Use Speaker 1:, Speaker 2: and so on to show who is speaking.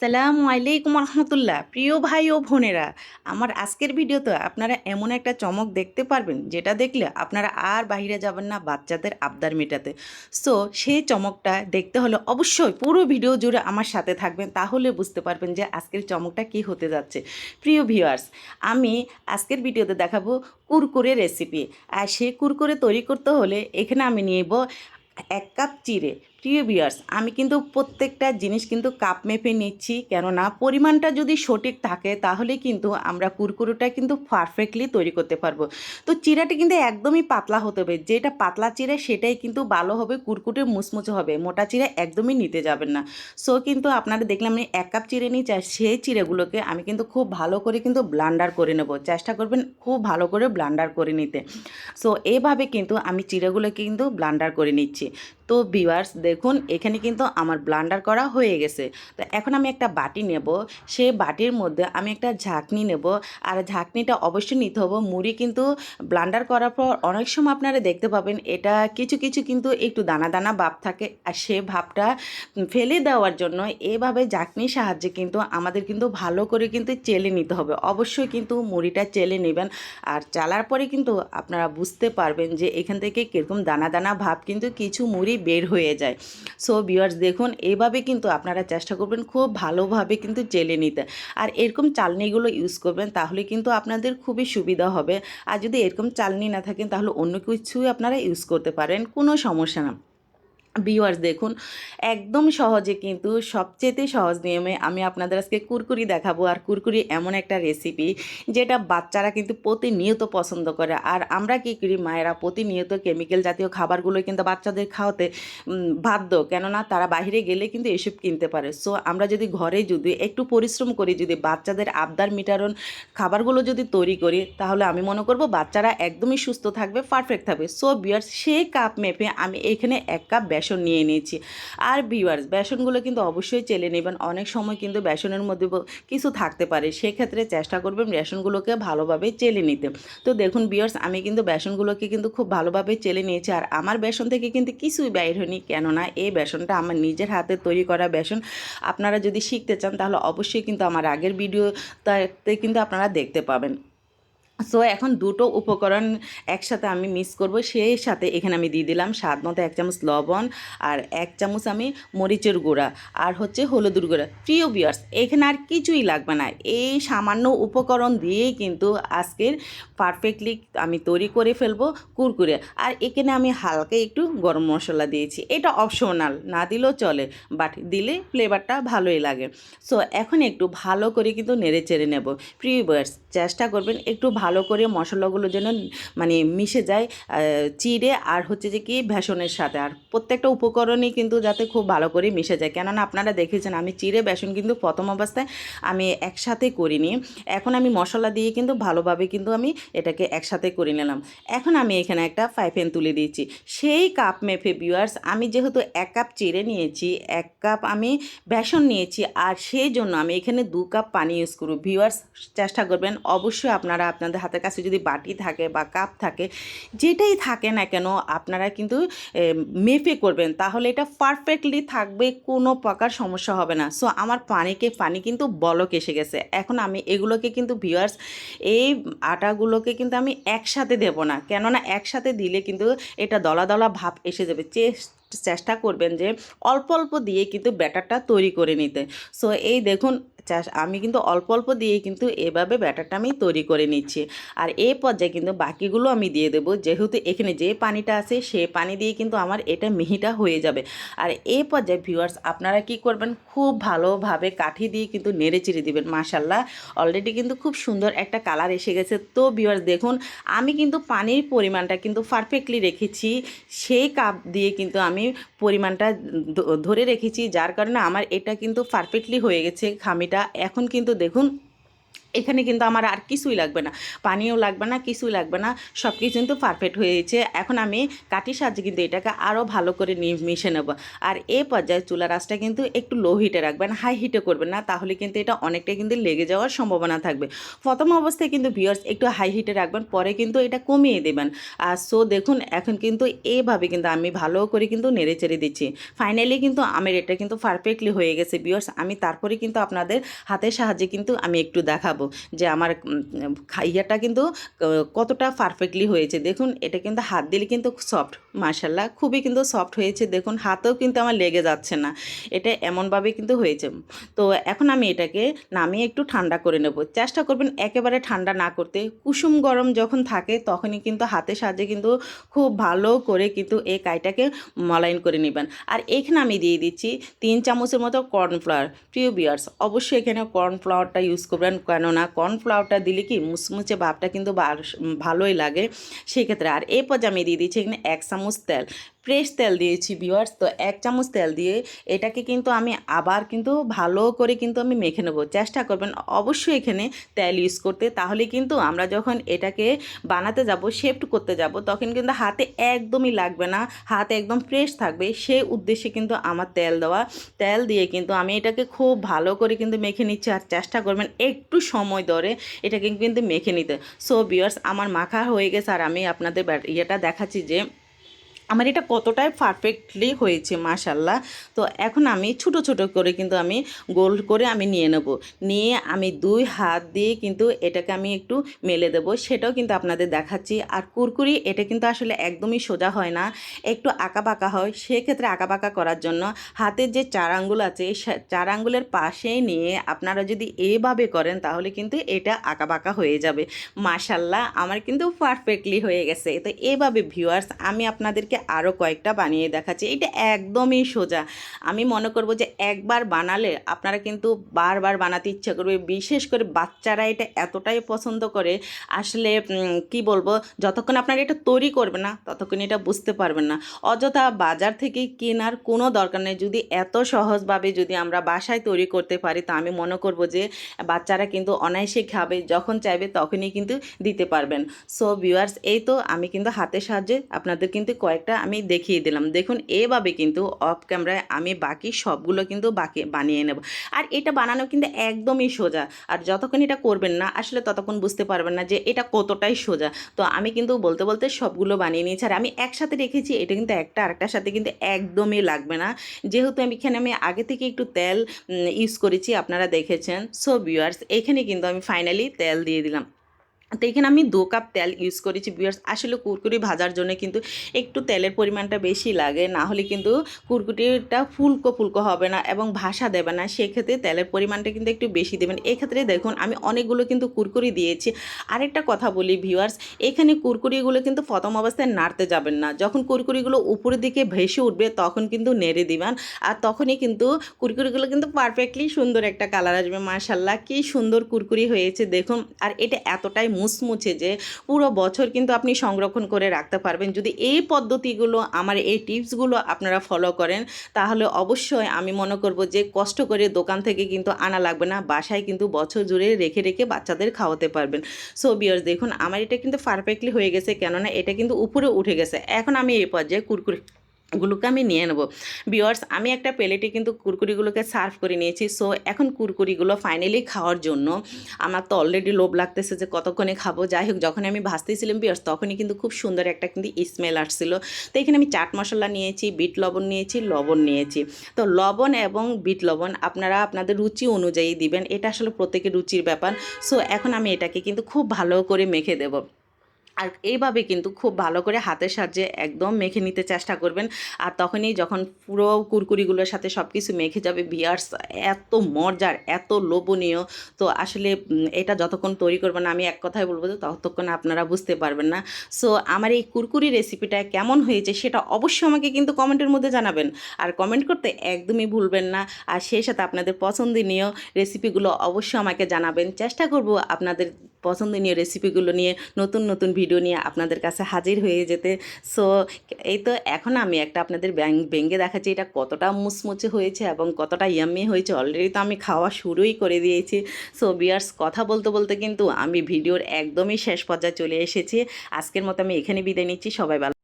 Speaker 1: সালামু আলাইকুম রহমতুল্লাহ প্রিয় ভাই ও বোনেরা, আমার আজকের ভিডিওতে আপনারা এমন একটা চমক দেখতে পারবেন, যেটা দেখলে আপনারা আর বাইরে যাবেন না বাচ্চাদের আবদার মেটাতে। সো, সেই চমকটা দেখতে হলে অবশ্যই পুরো ভিডিও জুড়ে আমার সাথে থাকবেন, তাহলে বুঝতে পারবেন যে আজকের চমকটা কি হতে যাচ্ছে। প্রিয় ভিউয়ার্স, আমি আজকের ভিডিওতে দেখাবো কুরকুরে রেসিপি। আর সেই কুরকুরে তৈরি করতে হলে এখানে আমি নিব এক কাপ চিড়ে। প্রিয় বিয়ার্স আমি কিন্তু প্রত্যেকটা জিনিস কিন্তু কাপ মেপে নিচ্ছি। কেননা পরিমাণটা যদি সঠিক থাকে, তাহলে কিন্তু আমরা কুরকুরোটা কিন্তু পারফেক্টলি তৈরি করতে পারব। তো চিড়াটা কিন্তু একদমই পাতলা হতে হবে। যেটা পাতলা চিড়া সেটাই কিন্তু ভালো হবে কুরকুটে মুচমুচে হবে, মোটা চিড়া একদমই নিতে যাবেন না। সো কিন্তু আপনারা দেখলাম আমি এক কাপ চিড়ে নিই চাই সেই চিড়েগুলোকে আমি কিন্তু খুব ভালো করে কিন্তু ব্লান্ডার করে নেব। চেষ্টা করবেন খুব ভালো করে ব্লান্ডার করে নিতে। সো এভাবে কিন্তু আমি চিড়েগুলোকে কিন্তু ব্লান্ডার করে নিচ্ছি। তো ভিউয়ার্স দেখুন, এখানে কিন্তু আমার ব্লান্ডার করা হয়ে গেছে। তো এখন আমি একটা বাটি নেব, সেই বাটির মধ্যে আমি একটা ঝাঁকনি নেব। আর ঝাঁকনিটা অবশ্যই নিতে হবে, মুড়ি কিন্তু ব্লান্ডার করার পর অনেক সময় আপনারা দেখতে পাবেন, এটা কিছু কিছু কিন্তু একটু দানা দানা ভাব থাকে। আর সে ভাবটা ফেলে দেওয়ার জন্য এভাবে ঝাঁকনির সাহায্যে কিন্তু আমাদের কিন্তু ভালো করে কিন্তু চেলে নিতে হবে। অবশ্যই কিন্তু মুড়িটা চেলে নেবেন। আর চালার পরে কিন্তু আপনারা বুঝতে পারবেন যে এখান থেকে কীরকম দানা দানা ভাব কিন্তু কিছু মুড়ি বের হয়ে যায়। সো ভিউয়ার্স দেখুন, এভাবে কিন্তু আপনারা চেষ্টা করবেন খুব ভালোভাবে কিন্তু জেলে নিতে। আর এরকম চালনিগুলো ইউজ করবেন, তাহলে কিন্তু আপনাদের খুবই সুবিধা হবে। আর যদি এরকম চালনি না থাকেন তাহলে অন্য কিছুই আপনারা ইউজ করতে পারেন, কোনো সমস্যা না। ভিউয়ার্স দেখুন, একদম সহজে কিন্তু সবচেয়ে সহজ নিয়মে আমি আপনাদের আজকে কুরকুরি দেখাবো। আর কুরকুরি এমন একটা রেসিপি যেটা বাচ্চারা কিন্তু প্রতিনিয়ত পছন্দ করে। আর আমরা কী করি, মায়েরা প্রতিনিয়ত কেমিক্যাল জাতীয় খাবারগুলো কিন্তু বাচ্চাদের খাওয়াতে বাধ্য। কেননা তারা বাইরে গেলে কিন্তু এসব কিনতে পারে। সো আমরা যদি ঘরে যদি একটু পরিশ্রম করি, যদি বাচ্চাদের আবদার মিটারণ খাবারগুলো যদি তৈরি করি, তাহলে আমি মনে করব বাচ্চারা একদমই সুস্থ থাকবে পারফেক্ট থাকবে। সো বিয়ার্স সেই কাপ মেপে আমি এখানে এক কাপ বেসন নিয়ে নিয়েছি। আর বিয়ার্স বেসনগুলো কিন্তু অবশ্যই চেলে নেবেন। অনেক সময় কিন্তু বেসনের মধ্যে কিছু থাকতে পারে। সেক্ষেত্রে চেষ্টা করবেন বেসনগুলোকে ভালোভাবে চেলে নিতে। তো দেখুন বিয়ার্স আমি কিন্তু বেসনগুলোকে কিন্তু খুব ভালোভাবে চেলে নিয়েছি। আর আমার বেসন থেকে কিন্তু কিছুই বাইর হয়নি। কেননা এই বেসনটা আমার নিজের হাতে তৈরি করা বেসন। আপনারা যদি শিখতে চান, তাহলে অবশ্যই কিন্তু আমার আগের ভিডিওতে কিন্তু আপনারা দেখতে পাবেন। সো এখন দুটো উপকরণ একসাথে আমি মিক্স করব। সেই সাথে এখানে আমি দিয়ে দিলাম স্বাদ মতো এক চামচ লবণ আর এক চামচ আমি মরিচের গুঁড়া আর হচ্ছে হলুদের গুঁড়া। প্রিয় বিয়ার্স এখানে আর কিছুই লাগবে না। এই সামান্য উপকরণ দিয়েই কিন্তু আজকের পারফেক্টলি আমি তৈরি করে ফেলব কুরকুরে। আর এখানে আমি হালকা একটু গরম মশলা দিয়েছি। এটা অপশনাল না দিলেও চলে বাট দিলে ফ্লেভারটা ভালোই লাগে। সো এখন একটু ভালো করে কিন্তু নেড়ে চেড়ে নেব। প্রিয় বিয়ার্স চেষ্টা করবেন একটু ভালো করে মশলাগুলো যেন মানে মিশে যায় চিড়ে আর হচ্ছে যে কি বেসনের সাথে। আর প্রত্যেকটা উপকরণই কিন্তু যাতে খুব ভালো করে মিশে যায়। কেননা আপনারা দেখেছেন আমি চিড়ে, বেসন কিন্তু প্রথম অবস্থায় আমি একসাথে করিনি। এখন আমি মশলা দিয়ে কিন্তু ভালোভাবে কিন্তু আমি এটাকে একসাথে করে নিলাম। এখন আমি এখানে একটা ফ্রাই প্যান তুলে দিয়েছি। সেই কাপ মেপে ভিউয়ার্স, আমি যেহেতু এক কাপ চিড়ে নিয়েছি, এক কাপ আমি বেসন নিয়েছি, আর সেই জন্য আমি এখানে দু কাপ পানি ইউজ করব। ভিউয়ার্স, চেষ্টা করবেন, অবশ্যই আপনারা আপনাদের হাতের কাছে যদি বাটি থাকে বা কাপ থাকে, যেটাই থাকে না কেন, আপনারা কিন্তু মেপে করবেন। তাহলে এটা পারফেক্টলি থাকবে, কোনো প্রকার সমস্যা হবে না। সো আমার পানিকে, পানি কিন্তু বলক এসে গেছে। এখন আমি এগুলোকে কিন্তু ভিউয়ার্স এই আটাগুলোকে কিন্তু আমি একসাথে দেব না। কেননা একসাথে দিলে কিন্তু এটা দলা দলা ভাব এসে যাবে। চেস- চেষ্টা করবেন যে অল্প অল্প দিয়ে কিন্তু ব্যাটারটা তৈরি করে নিতে। সো এই দেখুন, চাষ, আমি কিন্তু অল্প অল্প দিয়ে কিন্তু এভাবে ব্যাটারটা আমি তৈরি করে নিচ্ছি। আর এই পর্যায়ে কিন্তু বাকিগুলো আমি দিয়ে দেবো। যেহেতু এখানে যে পানিটা আছে, সে পানি দিয়ে কিন্তু আমার এটা মিহিটা হয়ে যাবে। আর এই পর্যায়ে ভিউয়ার্স আপনারা কি করবেন? খুব ভালোভাবে কাঠি দিয়ে কিন্তু নেড়ে চিড়ে দিবেন মাশাল্লাহ অলরেডি কিন্তু খুব সুন্দর একটা কালার এসে গেছে। তো ভিউয়ার্স দেখুন, আমি কিন্তু পানির পরিমাণটা কিন্তু পারফেক্টলি রেখেছি। সেই কাপ দিয়ে কিন্তু আমি পরিমাণটা ধরে রেখেছি, যার কারণে আমার এটা কিন্তু পারফেক্টলি হয়ে গেছে খামিটা। এখন কিন্তু দেখুন এখানে কিন্তু আমার আর কিছুই লাগবে না। পানিও লাগবে না, কিছুই লাগবে না। সব কিছু কিন্তু পারফেক্ট হয়েছে এখন আমি কাঠির সাহায্যে কিন্তু এটাকে আরও ভালো করে মিশে নেব। আর এ পর্যায়ে চুলা আঁচটা কিন্তু একটু লো হিটে রাখবেন হাই হিটে করবেন না, তাহলে কিন্তু এটা অনেকটা কিন্তু লেগে যাওয়ার সম্ভাবনা থাকবে। প্রথম অবস্থায় কিন্তু ভিওর্স একটু হাই হিটে রাখবেন, পরে কিন্তু এটা কমিয়ে দেবেন। আর সো দেখুন, এখন কিন্তু এভাবে কিন্তু আমি ভালো করে কিন্তু নেড়ে চেড়ে দিচ্ছি। ফাইনালি কিন্তু আমার এটা কিন্তু পারফেক্টলি হয়ে গেছে ভিওর্স আমি তারপরে কিন্তু আপনাদের হাতের সাহায্যে কিন্তু আমি একটু দেখাবো। যে আমার খাইয়াটা কিন্তু কতটা পারফেক্টলি হয়েছে। দেখুন, এটা কিন্তু হাত দিলে কিন্তু সফট মার্শাল্লাহ খুবই কিন্তু সফট হয়েছে। দেখুন, হাতেও কিন্তু আমার লেগে যাচ্ছে না। এটা এমনভাবে কিন্তু হয়েছে। তো এখন আমি এটাকে নামিয়ে একটু ঠান্ডা করে নেব। চেষ্টা করবেন একেবারে ঠান্ডা না করতে। কুসুম গরম যখন থাকে, তখনই কিন্তু হাতের সাহায্যে কিন্তু খুব ভালো করে কিন্তু এই কাইটাকে মলাইন করে নেবেন। আর এখানে আমি দিয়ে দিচ্ছি তিন চামচের মতো কর্নফ্লাওয়ার প্রিয় বিয়ার্স অবশ্যই এখানে কর্নফ্লাওয়ারটা ইউজ করবেন। কেননা কর্নফ্লাওয়ারটা দিলে কি মুচমুচে ভাবটা কিন্তু ভালোই লাগে। সেক্ষেত্রে আর এরপর পর্যায়ে আমি দিয়ে দিচ্ছি এখানে এক চামচ তেল। ফ্রেশ তেল দিয়েছি ভিওয়ার্স তো এক চামচ তেল দিয়ে এটাকে কিন্তু আমি আবার কিন্তু ভালো করে কিন্তু আমি মেখে নেব। চেষ্টা করবেন অবশ্যই এখানে তেল ইউজ করতে। তাহলে কিন্তু আমরা যখন এটাকে বানাতে যাব শেফট করতে যাব, তখন কিন্তু হাতে একদমই লাগবে না। হাতে একদম ফ্রেশ থাকবে। সেই উদ্দেশ্যে কিন্তু আমার তেল দেওয়া। তেল দিয়ে কিন্তু আমি এটাকে খুব ভালো করে কিন্তু মেখে নিচ্ছি। আর চেষ্টা করবেন একটু সময় ধরে এটাকে কিন্তু মেখে নিতে। সো বিয়ার্স আমার মাখা হয়ে গেছে। আর আমি আপনাদের ইয়েটা দেখাচ্ছি যে আমার এটা কতটাই পারফেক্টলি হয়েছে মাশাল্লাহ তো এখন আমি ছোট ছোট করে কিন্তু আমি গোল করে আমি নিয়ে নেব। নিয়ে আমি দুই হাত দিয়ে কিন্তু এটাকে আমি একটু মেলে দেব। সেটাও কিন্তু আপনাদের দেখাচ্ছি। আর কুরকুরি, এটা কিন্তু আসলে একদমই সোজা হয় না। একটু আঁকা বাঁকা হয়। সেক্ষেত্রে আঁকা বাঁকা করার জন্য হাতের যে চার আঙ্গুল আছে চার আঙ্গুলের পাশেই নিয়ে আপনারা যদি এভাবে করেন, তাহলে কিন্তু এটা আঁকা বাঁকা হয়ে যাবে। মাশাল্লাহ আমার কিন্তু পারফেক্টলি হয়ে গেছে। তো এভাবে ভিউয়ার্স আমি আপনাদেরকে আরও কয়েকটা বানিয়ে দেখাচ্ছি। এটা একদমই সোজা। আমি মনে করব যে একবার বানালে আপনারা কিন্তু বারবার বানাতে ইচ্ছা করবে। বিশেষ করে বাচ্চারা এটা এতটাই পছন্দ করে, আসলে কি বলব, যতক্ষণ আপনারা এটা তৈরি করবেন না, ততক্ষণ এটা বুঝতে পারবেন না। অযথা বাজার থেকে কেনার কোনো দরকার নেই। যদি এত সহজভাবে যদি আমরা বাসায় তৈরি করতে পারি, তা আমি মনে করব যে বাচ্চারা কিন্তু অনায়াসে খাবে, যখন চাইবে তখনই কিন্তু দিতে পারবেন। সো ভিউয়ার্স এই তো আমি কিন্তু হাতের সাহায্যে আপনাদের কিন্তু কয়েকটা আমি দেখিয়ে দিলাম। দেখুন, এভাবে কিন্তু অফ ক্যামেরায় আমি বাকি সবগুলো কিন্তু বাকি বানিয়ে নেব। আর এটা বানানো কিন্তু একদমই সোজা। আর যতক্ষণ এটা করবেন না, আসলে ততক্ষণ বুঝতে পারবেন না যে এটা কতটাই সোজা। তো আমি কিন্তু বলতে বলতে সবগুলো বানিয়ে নিয়েছি। আর আমি একসাথে রেখেছি, এটা কিন্তু একটা আরেকটার সাথে কিন্তু একদমই লাগবে না। যেহেতু আমি এখানে, আমি আগে থেকে একটু তেল ইউজ করেছি, আপনারা দেখেছেন। সো ভিউয়ার্স এখানে কিন্তু আমি ফাইনালি তেল দিয়ে দিলাম। তো এখানে আমি দু কাপ তেল ইউজ করেছি বিয়ার্স আসলে কুরকুরি ভাজার জন্য কিন্তু একটু তেলের পরিমাণটা বেশি লাগে, না হলে কিন্তু কুরকুরিটা ফুলকো ফুলকো হবে না এবং ভাসা দেবে না। সেক্ষেত্রে তেলের পরিমাণটা কিন্তু একটু বেশি দেবেন। এক্ষেত্রে দেখুন, আমি অনেকগুলো কিন্তু কুরকুরি দিয়েছি। আরেকটা কথা বলি ভিউয়ার্স এখানে কুরকুরিগুলো কিন্তু প্রথম অবস্থায় নাড়তে যাবেন না। যখন কুরকুরিগুলো উপরের দিকে ভেসে উঠবে, তখন কিন্তু নেড়ে দিবেন। আর তখনই কিন্তু কুরকুরিগুলো কিন্তু পারফেক্টলি সুন্দর একটা কালার আসবে মাশাল্লাহ কী সুন্দর কুরকুরি হয়েছে, দেখুন। আর এটা এতটাই মুচমুচে যে পুরো বছর কিন্তু আপনি সংরক্ষণ করে রাখতে পারবেন। যদি এই পদ্ধতিগুলো, আমার এই টিপসগুলো আপনারা ফলো করেন, তাহলে অবশ্যই আমি মনে করব যে কষ্ট করে দোকান থেকে কিন্তু আনা লাগবে না, বাসায় কিন্তু বছর জুড়ে রেখে রেখে বাচ্চাদের খাওয়াতে পারবেন। সো বিয়ার্স দেখুন, আমার এটা কিন্তু পারফেক্টলি হয়ে গেছে, কেননা এটা কিন্তু উপরে উঠে গেছে। এখন আমি এই পর্যায়ে কুরকুরি গুলোকে আমি নিয়ে নেব। বিয়ার্স আমি একটা প্লেটে কিন্তু কুরকুরিগুলোকে সার্ভ করে নিয়েছি। সো এখন কুরকুরিগুলো ফাইনালি খাওয়ার জন্য আমার তো অলরেডি লোভ লাগতেছে যে কতক্ষণে খাব। যাই হোক যখন আমি ভাজতেছিলাম বিয়ার্স তখনই কিন্তু খুব সুন্দর একটা কিন্তু স্মেল আসছিল। তো এখানে আমি চাট মশলা নিয়েছি, বিট লবণ নিয়েছি লবণ নিয়েছি। তো লবণ এবং বিট লবণ আপনারা আপনাদের রুচি অনুযায়ী দিবেন। এটা আসলে প্রত্যেকের রুচির ব্যাপার। সো এখন আমি এটাকে কিন্তু খুব ভালো করে মেখে দেবো। আর এইভাবে কিন্তু খুব ভালো করে হাতের সাহায্যে একদম মেখে নিতে চেষ্টা করবেন। আর তখনই যখন পুরো কুরকুরিগুলোর সাথে সব কিছু মেখে যাবে বিয়ার্স এত মজার, এত লোভনীয়। তো আসলে এটা যতক্ষণ তৈরি করবেন, আমি এক কথায় বলব ততক্ষণ আপনারা বুঝতে পারবেন না। সো, আমার এই কুরকুরি রেসিপিটা কেমন হয়েছে সেটা অবশ্যই আমাকে কিন্তু কমেন্টের মধ্যে জানাবেন। আর কমেন্ট করতে একদমই ভুলবেন না। আর সেই সাথে আপনাদের পছন্দনীয় রেসিপিগুলো অবশ্যই আমাকে জানাবেন। চেষ্টা করব আপনাদের পছন্দনীয় রেসিপিগুলো নিয়ে নতুন নতুন ভিডিও নিয়ে আপনাদের কাছে হাজির হয়ে যেতে। সো এই তো এখন আমি একটা আপনাদের ব্যাং- ভেঙে দেখাচ্ছি, এটা কতটা মুচমুচে হয়েছে এবং কতটা ইয়াম্মি হয়েছে। অলরেডি তো আমি খাওয়া শুরুই করে দিয়েছি। সো বিয়ার্স কথা বলতে বলতে কিন্তু আমি ভিডিওর একদমই শেষ পর্যায়ে চলে এসেছি। আজকের মতো আমি এখানে বিদায় নিচ্ছি। সবাই